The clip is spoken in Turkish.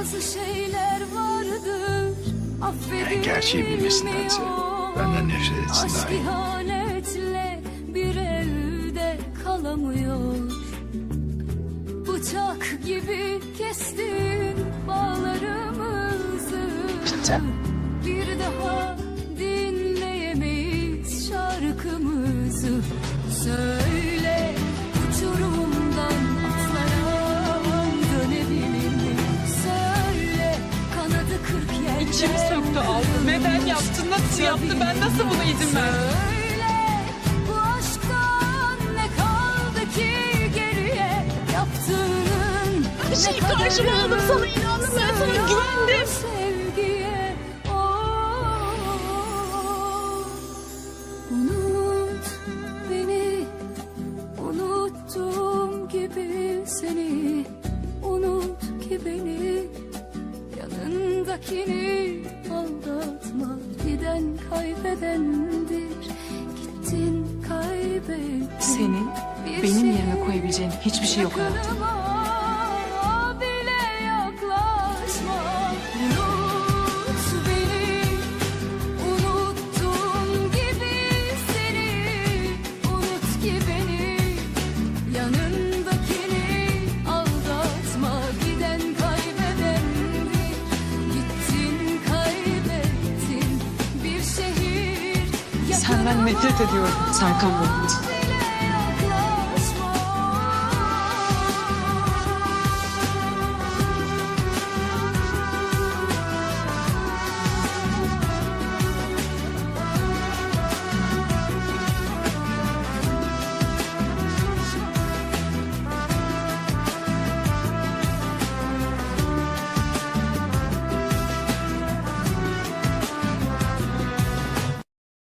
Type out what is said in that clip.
bazı şeyler vardır affedilmiyor. Yani gerçeği bilmesindense benden nefret etsin Aşk daha iyi. ihanetle bir evde kalamıyor. Bıçak gibi kestin bağlarımızı. Bitti. Bir daha İçimi söktü aldı. Neden yaptı? Nasıl yaptı? Ben nasıl buna izin verdim? Söyle bu aşktan ne kaldı ki geriye yaptığının Her şeyi ne kadarı karşıma aldım, sana inandım, ben sana güvendim. Sevgiye oh. Unut beni unuttuğum gibi seni unut ki beni yanındakini aldatma giden kaybedendir. Gittin kaybettin. Senin benim şey yerime koyabileceğin hiçbir şey yok hayatım. gibi Senden nefret ediyorum Serkan Bolat.